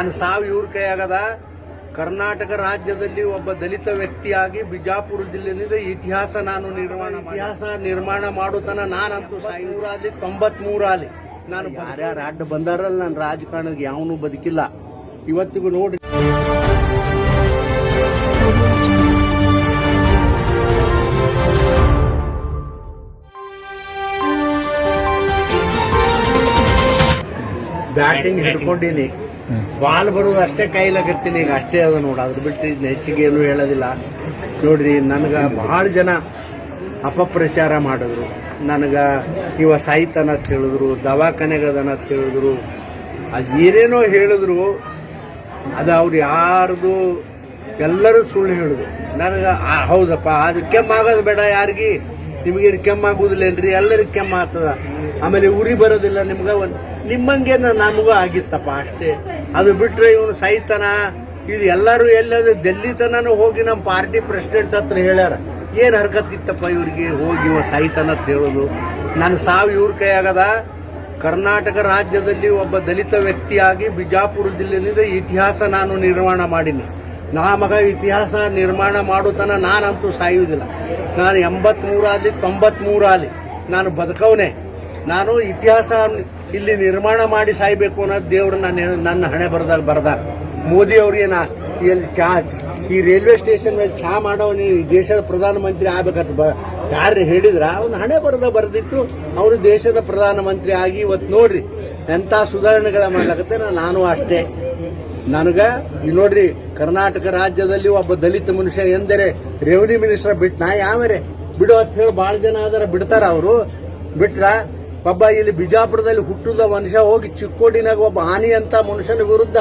ನನ್ನ ಸಾವು ಇವ್ರ ಕೈಯಾಗದ. ಕರ್ನಾಟಕ ರಾಜ್ಯದಲ್ಲಿ ಒಬ್ಬ ದಲಿತ ವ್ಯಕ್ತಿಯಾಗಿ ಬಿಜಾಪುರ ಜಿಲ್ಲೆಯಿಂದ ಇತಿಹಾಸ ನಾನು ನಿರ್ಮಾಣ ಇತಿಹಾಸ ನಿರ್ಮಾಣ ಮಾಡುತ್ತಾನ ನಾನಂತೂ ಸಾಯಿನೂರಾಗಲಿ ತೊಂಬತ್ ಮೂರಾಗಲಿ ನಾನು ಯಾರ್ಯಾರು ಅಡ್ಡ ಬಂದಾರಲ್ಲ ನನ್ನ ರಾಜಕಾರಣಕ್ಕೆ ಯಾವನು ಬದುಕಿಲ್ಲ. ಇವತ್ತಿಗೂ ನೋಡಿ ಬ್ಯಾಟಿಂಗ್ ಹಿಡ್ಕೊಂಡಿನಿ. ಬಾಲ್ ಬರೋದು ಅಷ್ಟೇ ಕೈಲಾಗತ್ತೀನಿ. ಈಗ ಅಷ್ಟೇ ಅದು ನೋಡಿ. ಅದ್ರ ಬಿಟ್ಟು ಇದ್ನ ಹೆಚ್ಚಿಗೆ ಏನು ಹೇಳೋದಿಲ್ಲ. ನೋಡ್ರಿ, ನನಗ ಬಹಳ ಜನ ಅಪಪ್ರಚಾರ ಮಾಡಿದ್ರು. ನನಗ ಇವ ಸಾಯ್ತಾನ ಅಂತ ಹೇಳಿದ್ರು ದವಾಖಾನೆಗದನ ಅಂತ ಹೇಳಿದ್ರು ಅದು ಏನೇನೋ ಹೇಳಿದ್ರು, ಅದು ಅವ್ರು ಯಾರ್ದು ಎಲ್ಲರೂ ಸುಳ್ಳು ಹೇಳಿದ್ರು. ನನಗೆ ಹೌದಪ್ಪ, ಅದು ಕೆಮ್ಮಾಗೋದು ಬೇಡ ಯಾರಿಗೆ. ನಿಮಗೆ ಕೆಮ್ಮಾಗುದಿಲ್ಲೇನ್ರಿ ಎಲ್ಲರಿಗೂ ಕೆಮ್ಮ ಆಗ್ತದ. ಆಮೇಲೆ ಉರಿ ಬರೋದಿಲ್ಲ ನಿಮ್ಗೆ ಒಂದು. ನಿಮ್ಮಂಗೆ ನಮಗೂ ಆಗಿತ್ತಪ್ಪ ಅಷ್ಟೇ. ಅದು ಬಿಟ್ರೆ ಇವನು ಸೈತನ, ಇದು ಎಲ್ಲರೂ ಎಲ್ಲಾದ್ರೂ ಡೆಲ್ಲಿ ತನೂ ಹೋಗಿ ನಮ್ಮ ಪಾರ್ಟಿ ಪ್ರೆಸಿಡೆಂಟ್ ಹತ್ರ ಹೇಳ್ಯಾರ. ಏನ್ ಹರ್ಕತ್ತಿತ್ತಪ್ಪ ಇವ್ರಿಗೆ? ಹೋಗಿ ಇವ ಸೈತನ ಅಂತ ಹೇಳೋದು. ನನ್ನ ಸಾವು ಇವ್ರ ಕೈಯಾಗದ. ಕರ್ನಾಟಕ ರಾಜ್ಯದಲ್ಲಿ ಒಬ್ಬ ದಲಿತ ವ್ಯಕ್ತಿಯಾಗಿ ಬಿಜಾಪುರ ಜಿಲ್ಲೆಯಿಂದ ಇತಿಹಾಸ ನಾನು ನಿರ್ಮಾಣ ಮಾಡೀನಿ. ನಾ ಮಗ ಇತಿಹಾಸ ನಿರ್ಮಾಣ ಮಾಡುತ್ತಾನ ನಾನಂತೂ ಸಾಯುವುದಿಲ್ಲ. ನಾನು ಎಂಬತ್ಮೂರಾಗಲಿ ತೊಂಬತ್ಮೂರಾಗಲಿ ನಾನು ಬದುಕವನೇ. ನಾನು ಇತಿಹಾಸ ಇಲ್ಲಿ ನಿರ್ಮಾಣ ಮಾಡಿ ಸಾಯ್ಬೇಕು ಅನ್ನೋದು ದೇವರು ನನ್ನ ನನ್ನ ಹಣೆ ಬರದಾಗ ಬರದಾಗ. ಮೋದಿ ಅವ್ರಿಗೆ ನಾ ಎಲ್ಲಿ ಚಾ, ಈ ರೈಲ್ವೆ ಸ್ಟೇಷನ್ ಮೇಲೆ ಚಾ ಮಾಡೋ ನೀವು ಈ ದೇಶದ ಪ್ರಧಾನಮಂತ್ರಿ ಆಗ್ಬೇಕಂತ ಬ ಯಾರು ಹೇಳಿದ್ರ, ಅವ್ನ ಹಣೆ ಬರದ ಬರೆದಿಟ್ಟು ಅವರು ದೇಶದ ಪ್ರಧಾನಮಂತ್ರಿ ಆಗಿ ಇವತ್ತು ನೋಡ್ರಿ ಎಂಥ ಸುಧಾರಣೆಗಳ ಮಾಡ್ಲಕತ್ತೆ ನಾನು ಅಷ್ಟೇ. ನನಗೆ, ಇಲ್ಲಿ ನೋಡ್ರಿ, ಕರ್ನಾಟಕ ರಾಜ್ಯದಲ್ಲಿ ಒಬ್ಬ ದಲಿತ ಮನುಷ್ಯ ಎಂದರೆ ರೆವಿನ್ಯೂ ಮಿನಿಸ್ಟರ್ ಬಿಟ್ ನಾ ಯಾವರೇ? ಬಿಡು ಅಂತ ಹೇಳಿ ಬಹಳ ಜನ ಅದರ ಬಿಡ್ತಾರ ಅವರು. ಬಿಟ್ರ ಒಬ್ಬ ಇಲ್ಲಿ ಬಿಜಾಪುರದಲ್ಲಿ ಹುಟ್ಟಿದ ಮನುಷ್ಯ ಹೋಗಿ ಚಿಕ್ಕೋಡಿನಾಗ ಒಬ್ಬ ಹಾನಿ ಅಂತ ಮನುಷ್ಯನ ವಿರುದ್ಧ,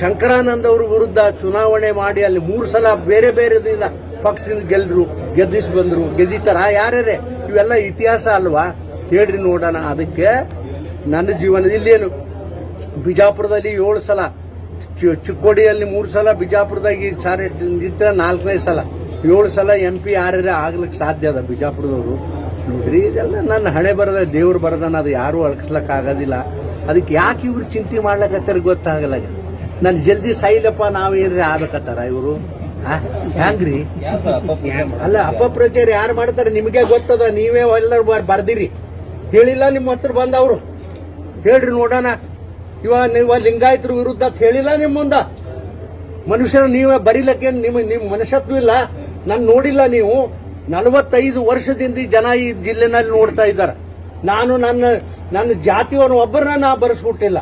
ಶಂಕರಾನಂದ್ ಅವ್ರ ವಿರುದ್ಧ ಚುನಾವಣೆ ಮಾಡಿ ಅಲ್ಲಿ ಮೂರು ಸಲ ಬೇರೆ ಬೇರೆ ದಿನ ಪಕ್ಷದಿಂದ ಗೆಲ್ರು ಗೆದ್ದಿಸ್ ಬಂದ್ರು, ಗೆದ್ದಿತಾರ. ಯಾರ್ಯಾರೇ? ಇವೆಲ್ಲ ಇತಿಹಾಸ ಅಲ್ವಾ? ಹೇಳ್ರಿ ನೋಡೋಣ. ಅದಕ್ಕೆ ನನ್ನ ಜೀವನದಲ್ಲಿ ಇಲ್ಲೇನು? ಬಿಜಾಪುರದಲ್ಲಿ ಏಳು ಸಲ ಚಿಕ್ಕೋಡಿಯಲ್ಲಿ ಮೂರು ಸಲ, ಬಿಜಾಪುರದಾಗ ಈಗ ಸಾರಿ ನಿಂತ ನಾಲ್ಕನೇ ಸಲ. ಏಳು ಸಲ ಎಂ ಪಿ ಯಾರ್ಯಾರ ಆಗ್ಲಿಕ್ಕೆ ಸಾಧ್ಯ ಅದ ಬಿಜಾಪುರದವರು? ನೋಡ್ರಿ ಇದೆಲ್ಲ ನನ್ನ ಹಣೆ ಬರದ ದೇವ್ರು ಬರದನ ಅದು ಯಾರು ಅಳ್ಕಿಸ್ಲಕ್ ಆಗೋದಿಲ್ಲ ಅದಕ್ಕೆ ಯಾಕೆ ಇವ್ರು ಚಿಂತೆ ಮಾಡ್ಲಕತ್ತಾರ ಗೊತ್ತಾಗಲ್ಲ ನಾನು ಜಲ್ದಿ ಸಾಯಿಲಪ್ಪ ನಾವೇನ್ರಿ ಆಗ್ಬೇಕತ್ತಾರ ಇವರು? ಹ್ಯಾಂಗ್ರಿ ಅಲ್ಲ, ಅಪಪ್ರಚಾರ ಯಾರು ಮಾಡ್ತಾರೆ ನಿಮಗೆ ಗೊತ್ತದ, ನೀವೇ ಎಲ್ಲರೂ ಬರ್- ಬರ್ದಿರಿ. ಹೇಳಿಲ್ಲ ನಿಮ್ಮ ಹತ್ರ ಬಂದವರು. ಹೇಳ್ರಿ ನೋಡೋಣ. ಇವ ನೀವು ಲಿಂಗಾಯತರ ವಿರುದ್ಧ ಹೇಳಿಲ್ಲ ನಿಮ್ಮ ಮುಂದ. ಮನುಷ್ಯನ ನೀವೇ ಬರೀಲಕ್ಕೆ ನಿಮ್ಮ ನಿಮ್ಮ ಮನುಷ್ಯತ್ವ ಇಲ್ಲ. ನಾನು ನೋಡಿಲ್ಲ ನೀವು. ನಲವತ್ತೈದು ವರ್ಷದಿಂದ ಜನ ಈ ಜಿಲ್ಲೆನಲ್ಲಿ ನೋಡ್ತಾ ಇದ್ದಾರೆ. ನಾನು ನನ್ನ ನನ್ನ ಜಾತಿಯವನು ಒಬ್ಬರನ್ನ ನಾ ಬರೆಸ್ಬಿಟ್ಟಿಲ್ಲ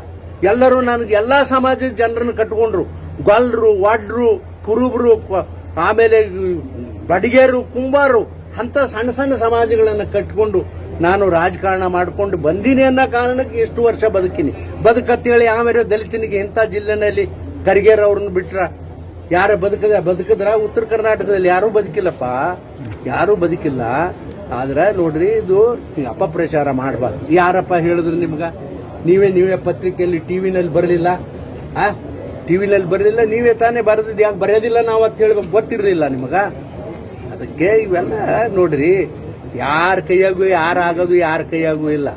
ಎಲ್ಲರೂ ನನಗೆ ಎಲ್ಲಾ ಸಮಾಜದ ಜನರನ್ನು ಕಟ್ಕೊಂಡ್ರು ಗೊಲ್ರು, ವಡ್ರು, ಕುರುಬರು ಆಮೇಲೆ ಬಡಿಗೇರು, ಕುಂಬಾರು ಅಂತ ಸಣ್ಣ ಸಣ್ಣ ಸಮಾಜಗಳನ್ನು ಕಟ್ಕೊಂಡು ನಾನು ರಾಜಕಾರಣ ಮಾಡ್ಕೊಂಡು ಬಂದೀನಿ ಅನ್ನೋ ಕಾರಣಕ್ಕೆ ಎಷ್ಟು ವರ್ಷ ಬದುಕಿನಿ. ಬದುಕತ್ತೇಳಿ ಆಮೇಲೆ ದಲಿತನಿಗೆ ಇಂಥ ಜಿಲ್ಲೆನಲ್ಲಿ ಕರಿಗೇರ್ ಅವ್ರನ್ನ ಬಿಟ್ರ ಯಾರ ಬದುಕದ ಬದುಕಿದ್ರ ಉತ್ತರ ಕರ್ನಾಟಕದಲ್ಲಿ ಯಾರೂ ಬದುಕಿಲ್ಲಪ್ಪ. ಯಾರೂ ಬದುಕಿಲ್ಲ. ಆದ್ರೆ ನೋಡ್ರಿ ಇದು ಅಪಪ್ರಚಾರ ಮಾಡಬಾರ್ದು. ಯಾರಪ್ಪ ಹೇಳಿದ್ರು ನಿಮ್ಗೆ? ನೀವೇ ನೀವೇ ಪತ್ರಿಕೆಯಲ್ಲಿ ಟಿವಿನಲ್ಲಿ ಬರಲಿಲ್ಲ. ಆ? ಟಿವಿನಲ್ಲಿ ಬರಲಿಲ್ಲ, ನೀವೇ ತಾನೇ ಬರೆದಿದ್ದು. ಯಾಕೆ ಬರೆಯೋದಿಲ್ಲ ನಾವು ಅಂತ ಹೇಳಿ ಗೊತ್ತಿರಲಿಲ್ಲ ನಿಮಗೆ? ಅದಕ್ಕೆ ಇವೆಲ್ಲ ನೋಡ್ರಿ, ಯಾರ ಕೈಯಾಗೂ ಯಾರಾಗೋದು ಯಾರ ಕೈಯಾಗೂ ಇಲ್ಲ.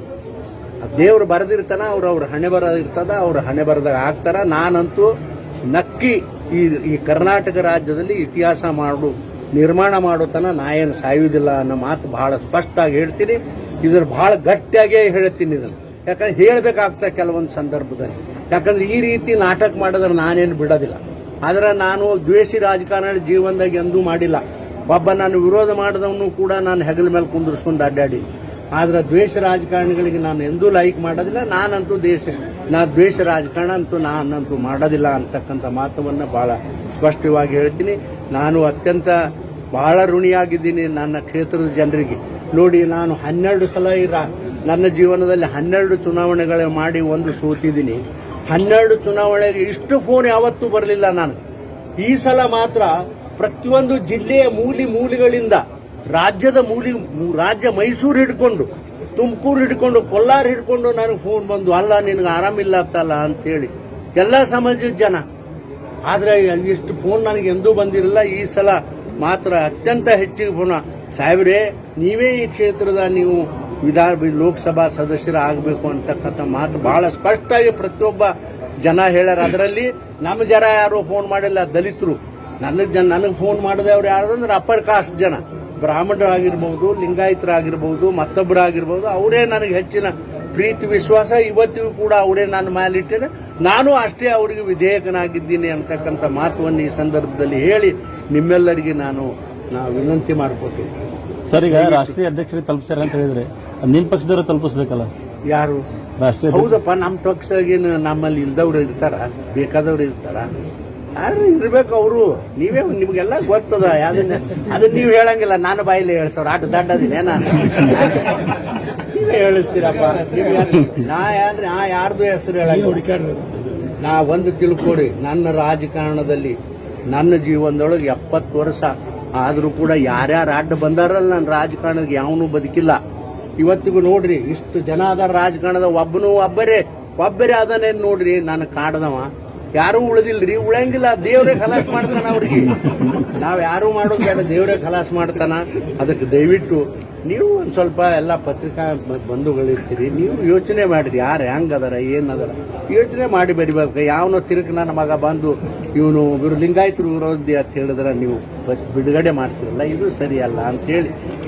ದೇವ್ರು ಬರೆದಿರ್ತಾನ, ಅವ್ರು ಅವ್ರ ಹಣೆ ಬರೋದಿರ್ತದ, ಅವ್ರ ಹಣೆ ಬರದಾಗ ಆಗ್ತಾರ. ನಾನಂತೂ ನಕ್ಕಿ ಈ ಈ ಕರ್ನಾಟಕ ರಾಜ್ಯದಲ್ಲಿ ಇತಿಹಾಸ ಮಾಡು, ನಿರ್ಮಾಣ ಮಾಡೋತನ ನಾ ಏನು ಸಾಯುವುದಿಲ್ಲ ಅನ್ನೋ ಮಾತು ಬಹಳ ಸ್ಪಷ್ಟವಾಗಿ ಹೇಳ್ತೀನಿ. ಇದ್ರ ಬಹಳ ಗಟ್ಟಿಯಾಗೇ ಹೇಳ್ತೀನಿ ಇದನ್ನು. ಯಾಕಂದ್ರೆ ಹೇಳಬೇಕಾಗ್ತದೆ ಕೆಲವೊಂದು ಸಂದರ್ಭದಲ್ಲಿ. ಯಾಕಂದ್ರೆ ಈ ರೀತಿ ನಾಟಕ ಮಾಡಿದ್ರೆ ನಾನೇನು ಬಿಡೋದಿಲ್ಲ. ಆದರೆ ನಾನು ದ್ವೇಷಿ ರಾಜಕಾರಣ ಜೀವನದಾಗ ಎಂದೂ ಮಾಡಿಲ್ಲ. ಒಬ್ಬ ನಾನು ವಿರೋಧ ಮಾಡಿದವನು ಕೂಡ ನಾನು ಹೆಗಲ ಮೇಲೆ ಕುಂದಿರ್ಸ್ಕೊಂಡು ಅಡ್ಡಾಡಿ ಆದ್ರೆ ದ್ವೇಷ ರಾಜಕಾರಣಿಗಳಿಗೆ ನಾನು ಎಂದೂ ಲೈಕ್ ಮಾಡೋದಿಲ್ಲ, ನಾನಂತೂ ದೇಶ, ನಾ ದ್ವೇಷ ರಾಜಕಾರಣ ಅಂತೂ ನಾನಂತೂ ಮಾಡೋದಿಲ್ಲ ಅಂತಕ್ಕಂಥ ಮಾತವನ್ನು ಬಹಳ ಸ್ಪಷ್ಟವಾಗಿ ಹೇಳ್ತೀನಿ. ನಾನು ಅತ್ಯಂತ ಬಹಳ ಋಣಿಯಾಗಿದ್ದೀನಿ ನನ್ನ ಕ್ಷೇತ್ರದ ಜನರಿಗೆ. ನೋಡಿ, ನಾನು ಹನ್ನೆರಡು ಸಲ ಇರ, ನನ್ನ ಜೀವನದಲ್ಲಿ ಹನ್ನೆರಡು ಚುನಾವಣೆಗಳು ಮಾಡಿ ಒಂದು ಸೋತಿದ್ದೀನಿ. ಹನ್ನೆರಡು ಚುನಾವಣೆಗೆ ಇಷ್ಟು ಫೋನ್ ಯಾವತ್ತೂ ಬರಲಿಲ್ಲ ನಾನು. ಈ ಸಲ ಮಾತ್ರ ಪ್ರತಿಯೊಂದು ಜಿಲ್ಲೆಯ ಮೂಲಿ ಮೂಲಿಗಳಿಂದ ರಾಜ್ಯದ ಮೂಲಿ ರಾಜ್ಯ ಮೈಸೂರು ಹಿಡ್ಕೊಂಡು, ತುಮಕೂರು ಹಿಡ್ಕೊಂಡು, ಕೊಲ್ಲಾರ ಹಿಡ್ಕೊಂಡು ನನಗೆ ಫೋನ್ ಬಂದು, ಅಲ್ಲ, ನಿನಗೆ ಆರಾಮಿಲ್ಲ ಅಂತಲ್ಲ ಅಂತೇಳಿ. ಎಲ್ಲ ಸಮಾಜದ ಜನ. ಆದ್ರೆ ಇಷ್ಟು ಫೋನ್ ನನಗೆ ಎಂದೂ ಬಂದಿರಲಿಲ್ಲ ಈ ಸಲ ಮಾತ್ರ ಅತ್ಯಂತ ಹೆಚ್ಚಿಗೆ ಫೋನ ಸಾಹೇಬ್ರೆ, ನೀವೇ ಈ ಕ್ಷೇತ್ರದ ನೀವು ವಿಧಾನ ಲೋಕಸಭಾ ಸದಸ್ಯರ ಆಗಬೇಕು ಅಂತಕ್ಕಂಥ ಮಾತು ಬಹಳ ಸ್ಪಷ್ಟವಾಗಿ ಪ್ರತಿಯೊಬ್ಬ ಜನ ಹೇಳ್ಯಾರ. ಅದರಲ್ಲಿ ನಮ್ಮ ಜನ ಯಾರು ಫೋನ್ ಮಾಡಿಲ್ಲ. ದಲಿತರು. ನನಗೆ ನನಗೆ ಫೋನ್ ಮಾಡಿದವ್ರು ಯಾರು ಅಂದ್ರೆ ಅಪ್ಪರ್ ಕಾಸ್ಟ್ ಜನ. ಬ್ರಾಹ್ಮಣರಾಗಿರ್ಬೋದು ಲಿಂಗಾಯತರಾಗಿರ್ಬೋದು ಮತ್ತೊಬ್ಬರಾಗಿರ್ಬೋದು ಅವರೇ ನನಗೆ ಹೆಚ್ಚಿನ ಪ್ರೀತಿ ವಿಶ್ವಾಸ. ಇವತ್ತಿಗೂ ಕೂಡ ಅವರೇ ನನ್ನ ಮೇಲಿಟ್ಟಿದೆ ನಾನು ಅಷ್ಟೇ ಅವರಿಗೆ ವಿಧೇಯಕನಾಗಿದ್ದೀನಿ ಅಂತಕ್ಕಂಥ ಮಾತುವನ್ನು ಈ ಸಂದರ್ಭದಲ್ಲಿ ಹೇಳಿ ನಿಮ್ಮೆಲ್ಲರಿಗೆ ನಾನು ನಾವು ವಿನಂತಿ ಮಾಡ್ಕೋತೀನಿ ಸರ್ ಈಗ ರಾಷ್ಟ್ರೀಯ ಅಧ್ಯಕ್ಷರಿಗೆ ತಲುಪಿಸ್ತಾರೆ ಅಂತ ಹೇಳಿದ್ರೆ ನಿಮ್ಮ ನಿಮ್ ಪಕ್ಷದವರು ತಲುಪಿಸ್ಬೇಕಲ್ಲ? ಯಾರು? ರಾಷ್ಟ್ರೀಯ ಹೌದಪ್ಪ ನಮ್ಮ ಪಕ್ಷದಾಗೇನು ನಮ್ಮಲ್ಲಿ ಇಲ್ದವ್ರು ಇರ್ತಾರ? ಬೇಕಾದವ್ರು ಇರ್ತಾರ? ಯಾರು ಇರ್ಬೇಕು ಅವರು? ನೀವೇ ನಿಮ್ಗೆಲ್ಲ ಗೊತ್ತದ ಅದನ್ನ ಅದನ್ನ ನೀವು ಹೇಳಂಗಿಲ್ಲ, ನಾನು ಬಾಯಲ್ಲಿ ಹೇಳ್ಸವ್ರ ಆಟ ದಂಡದಿನ ನಾನು? ನೀವೇ ಹೇಳಿಸ್ತೀರಪ್ಪ. ನಾ ಯಾರು ನಾ ಯಾರ್ದು ಹೆಸರು ಹೇಳಂಗಿಲ್ಲ. ನಾ ಒಂದು ತಿಳ್ಕೊಡಿ, ನನ್ನ ರಾಜಕಾರಣದಲ್ಲಿ ನನ್ನ ಜೀವನದೊಳಗೆ ಎಪ್ಪತ್ತು ವರ್ಷ ಆದರೂ ಕೂಡ ಯಾರ್ಯಾರು ಅಡ್ಡ ಬಂದಾರಲ್ಲ ನನ್ನ ರಾಜಕಾರಣಕ್ಕೆ, ಯಾವನು ಬದುಕಿಲ್ಲ. ಇವತ್ತಿಗೂ ನೋಡ್ರಿ, ಇಷ್ಟು ಜನ ಅದ ರಾಜಕಾರಣದ, ಒಬ್ಬನು ಒಬ್ಬರೇ. ಒಬ್ಬರೇ ಅದನ್ನೇನು ನೋಡ್ರಿ ನಾನು ಕಾಡ್ದವ. ಯಾರೂ ಉಳಿದಿಲ್ರಿ ಉಳಂಗಿಲ್ಲ ದೇವ್ರೇ ಖಲಾಸ್ ಮಾಡ್ತಾನ ಅವ್ರಿಗೆ. ನಾವ್ ಯಾರು ಮಾಡೋದು ಬೇಡ, ದೇವ್ರೇ ಖಲಾಸ್ ಮಾಡ್ತಾನ. ಅದಕ್ಕೆ ದಯವಿಟ್ಟು ನೀವು ಒಂದ್ ಸ್ವಲ್ಪ ಎಲ್ಲ ಪತ್ರಿಕಾ ಬಂಧುಗಳಿರ್ತೀರಿ ನೀವು ಯೋಚನೆ ಮಾಡಿರಿ, ಯಾರು ಹೆಂಗ್ ಅದರ ಏನ್ ಅದರ ಯೋಚನೆ ಮಾಡಿ ಬರಿಬೇಕು. ಯಾವನೋ ತಿರುಕ್ ನನ್ನ ಮಗ ಬಂದು, ಇವನು ಇವರು ಲಿಂಗಾಯತರು ವಿರೋಧಿ ಅಂತ ಹೇಳಿದ್ರೆ ನೀವು ಬಿಡುಗಡೆ ಮಾಡ್ತಿರಲ್ಲ, ಇದು ಸರಿಯಲ್ಲ ಅಂತ ಹೇಳಿ.